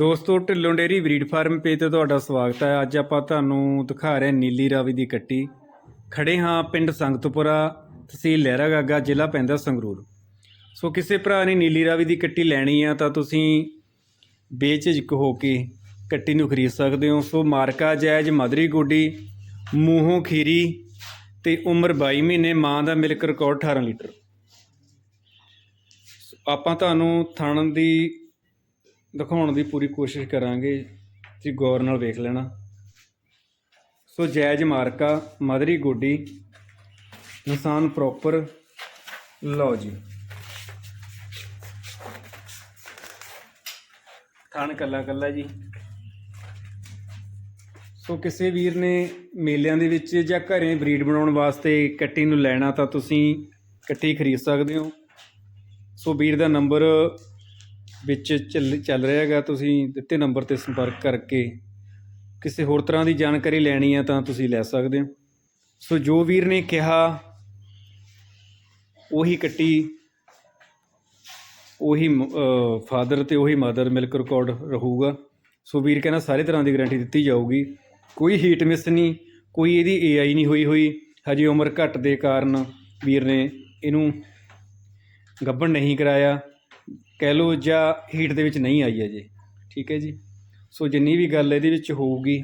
ਦੋਸਤੋ, Dhillon dairy breed farm page ਤੇ ਤੁਹਾਡਾ ਸਵਾਗਤ ਹੈ। ਅੱਜ ਆਪਾਂ ਤੁਹਾਨੂੰ ਦਿਖਾ ਰਹੇ ਨੀਲੀ ਰਾਵੀ ਦੀ ਕੱਟੀ। ਖੜੇ ਹਾਂ ਪਿੰਡ ਸੰਗਤਪੁਰਾ, ਤਹਿਸੀਲ ਲਹਿਰਾ ਜ਼ਿਲ੍ਹਾ ਪੈਂਦਾ ਸੰਗਰੂਰ। ਸੋ ਕਿਸੇ ਭਰਾ ਨੇ ਨੀਲੀ ਰਾਵੀ ਦੀ ਕੱਟੀ ਲੈਣੀ ਆ ਤਾਂ ਤੁਸੀਂ ਬੇਝਿਜਕ ਹੋ ਕੇ ਕੱਟੀ ਨੂੰ ਖਰੀਦ ਸਕਦੇ ਹੋ। ਸੋ ਮਾਰਕਾ ਜਾਇਜ਼ ਮਦਰੀ ਗੋਡੀ, ਮੂੰਹੋਂ ਖੀਰੀ ਤੇ ਉਮਰ 22 ਮਹੀਨੇ, ਮਾਂ ਦਾ ਮਿਲਕ ਰਿਕਾਰਡ 18 ਲੀਟਰ। ਆਪਾਂ ਤੁਹਾਨੂੰ ਥਣ ਦੀ ਦਿਖਾਉਣ ਦੀ ਪੂਰੀ ਕੋਸ਼ਿਸ਼ ਕਰਾਂਗੇ, ਤੁਸੀਂ ਗੌਰ ਨਾਲ ਵੇਖ ਲੈਣਾ। ਸੋ ਜੈਜ ਮਾਰਕਾ, ਮਦਰੀ ਗੋਡੀ ਇਨਸਾਨ ਪ੍ਰੋਪਰ, ਲਓ ਜੀ। ਥਣ ਕੱਲਾ ਕੱਲਾ ਜੀ। ਸੋ ਕਿਸੇ ਵੀਰ ਨੇ ਮੇਲਿਆਂ ਦੇ ਵਿੱਚ ਜਾਂ ਘਰੇ ਬਰੀਡ ਬਣਾਉਣ ਵਾਸਤੇ ਕੱਟੀ ਨੂੰ ਲੈਣਾ ਤਾਂ ਤੁਸੀਂ ਕੱਟੀ ਖਰੀਦ ਸਕਦੇ ਹੋ। ਸੋ ਵੀਰ ਦਾ ਨੰਬਰ ਵਿੱਚ ਚੱਲ ਚੱਲ ਰਿਹਾ ਹੈਗਾ, ਤੁਸੀਂ ਦਿੱਤੇ ਨੰਬਰ ਤੇ ਸੰਪਰਕ ਕਰਕੇ, ਕਿਸੇ ਹੋਰ ਤਰ੍ਹਾਂ ਦੀ ਜਾਣਕਾਰੀ ਲੈਣੀ ਹੈ ਤਾਂ ਤੁਸੀਂ ਲੈ ਸਕਦੇ ਹੋ। ਸੋ ਜੋ ਵੀਰ ਨੇ ਕਿਹਾ, ਉਹੀ ਕੱਟੀ, ਉਹੀ ਫਾਦਰ ਤੇ ਉਹੀ ਮਦਰ ਮਿਲਕ ਰਿਕਾਰਡ ਰਹੂਗਾ। ਸੋ ਵੀਰ ਕਹਿੰਦਾ ਸਾਰੇ ਤਰ੍ਹਾਂ ਦੀ ਗਾਰੰਟੀ ਦਿੱਤੀ ਜਾਊਗੀ। ਕੋਈ ਹੀਟ ਮਿਸ ਨਹੀਂ, ਕੋਈ ਇਹਦੀ ਏਆਈ ਨਹੀਂ ਹੋਈ ਹੋਈ। ਹਜੇ ਉਮਰ ਘੱਟ ਦੇ ਕਾਰਨ ਵੀਰ ਨੇ ਇਹਨੂੰ ਗੱਭਣ ਨਹੀਂ ਕਰਾਇਆ। ਕਹਿ ਲਓ ਜਾਂ ਹੀਟ ਦੇ ਵਿੱਚ ਨਹੀਂ ਆਈ ਹੈ ਅਜੇ ਠੀਕ ਹੈ ਜੀ? ਸੋ ਜਿੰਨੀ ਵੀ ਗੱਲ ਇਹਦੇ ਵਿੱਚ ਹੋਊਗੀ,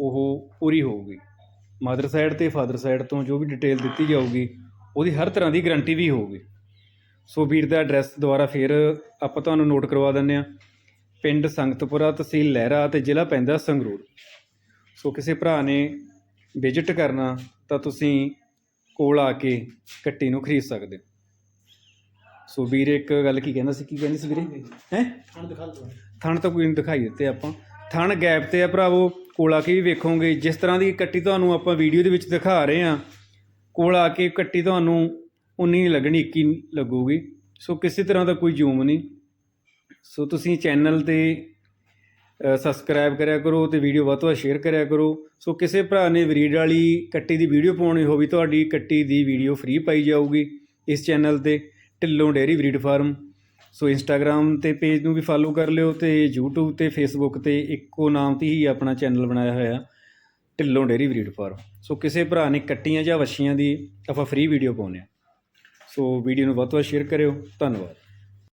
ਉਹ ਪੂਰੀ ਹੋਊਗੀ। ਮਦਰ ਸਾਈਡ ਤੇ ਫਾਦਰ ਸਾਈਡ ਤੋਂ ਜੋ ਵੀ ਡਿਟੇਲ ਦਿੱਤੀ ਜਾਊਗੀ, ਉਹਦੀ ਹਰ ਤਰ੍ਹਾਂ ਦੀ ਗਾਰੰਟੀ ਵੀ ਹੋਊਗੀ। ਸੋ ਵੀਰ ਦਾ ਐਡਰੈਸ ਦੁਬਾਰਾ ਫੇਰ ਆਪਾਂ ਤੁਹਾਨੂੰ ਨੋਟ ਕਰਵਾ ਦਿੰਦੇ ਆ ਪਿੰਡ ਸੰਗਤਪੁਰਾ ਤਹਿਸੀਲ ਲਹਿਰਾ ਤੇ ਜ਼ਿਲ੍ਹਾ ਪੈਂਦਾ ਸੰਗਰੂਰ। ਸੋ ਕਿਸੇ ਭਰਾ ਨੇ ਵਿਜ਼ਿਟ ਕਰਨਾ ਤਾਂ ਤੁਸੀਂ ਕੋਲ ਆ ਕੇ ਕੱਟੀ ਨੂੰ ਖਰੀਦ ਸਕਦੇ ਹੋ। ਸੋ ਵੀਰ ਇੱਕ ਗੱਲ ਕੀ ਕਹਿੰਦਾ ਸੀ ਕੀ ਕਹਿੰਦੀ ਸੀ ਵੀਰੇ? ਹੈ? ਹੁਣ ਦਿਖਾ ਲਓ ਥਣ ਤਾਂ ਕੋਈ ਨਹੀਂ ਦਿਖਾਈ ਦਿੱਤੇ ਆਪਾਂ। ਥਣ ਗੈਪ ਤੇ ਆ ਭਰਾਵੋ ਕੋਲ ਕੇ ਵੀ ਵੇਖੋਗੇ। ਜਿਸ ਤਰ੍ਹਾਂ ਦੀ ਕੱਟੀ ਤੁਹਾਨੂੰ ਆਪਾਂ ਵੀਡੀਓ ਦੇ ਵਿੱਚ ਦਿਖਾ ਰਹੇ ਆ ਕੋਲ ਕੇ ਕੱਟੀ ਤੁਹਾਨੂੰ ਉਨੀ ਨਹੀਂ ਲੱਗਣੀ 21 ਲੱਗੂਗੀ। ਸੋ ਕਿਸੇ ਤਰ੍ਹਾਂ ਦਾ ਕੋਈ ਜ਼ੂਮ ਨਹੀਂ ਸੋ ਤੁਸੀਂ ਚੈਨਲ ਤੇ ਸਬਸਕ੍ਰਾਈਬ ਕਰਿਆ ਕਰੋ ਤੇ ਵੀਡੀਓ ਵੱਧ ਤੋਂ ਵੱਧ ਸ਼ੇਅਰ ਕਰਿਆ ਕਰੋ। ਸੋ ਕਿਸੇ ਭਰਾ ਨੇ ਬਰੀਡ ਵਾਲੀ ਕੱਟੀ ਦੀ ਵੀਡੀਓ ਪਾਉਣੀ ਹੋਵੇ ਤੁਹਾਡੀ ਕੱਟੀ ਦੀ ਵੀਡੀਓ ਫ੍ਰੀ ਪਾਈ ਜਾਊਗੀ ਇਸ ਚੈਨਲ ਤੇ। Dhillon dairy breed farm. So Instagram ਤੇ ਪੇਜ ਨੂੰ ਵੀ ਫਾਲੋ ਕਰ ਲਿਓ ਤੇ YouTube ਤੇ Facebook ਤੇ ਇੱਕੋ ਨਾਮ ਤੇ ਹੀ ਆਪਣਾ ਚੈਨਲ ਬਣਾਇਆ ਹੋਇਆ, Dhillon dairy breed farm. So ਕਿਸੇ ਭਰਾ ਨੇ ਕੱਟੀਆਂ ਜਾਂ ਵੱਛੀਆਂ ਦੀ ਆਪਾਂ ਫ੍ਰੀ ਵੀਡੀਓ ਪਾਉਂਦੇ ਹਾਂ। ਸੋ ਵੀਡੀਓ ਨੂੰ ਵੱਧ ਤੋਂ ਵੱਧ ਸ਼ੇਅਰ ਕਰਿਓ। ਧੰਨਵਾਦ।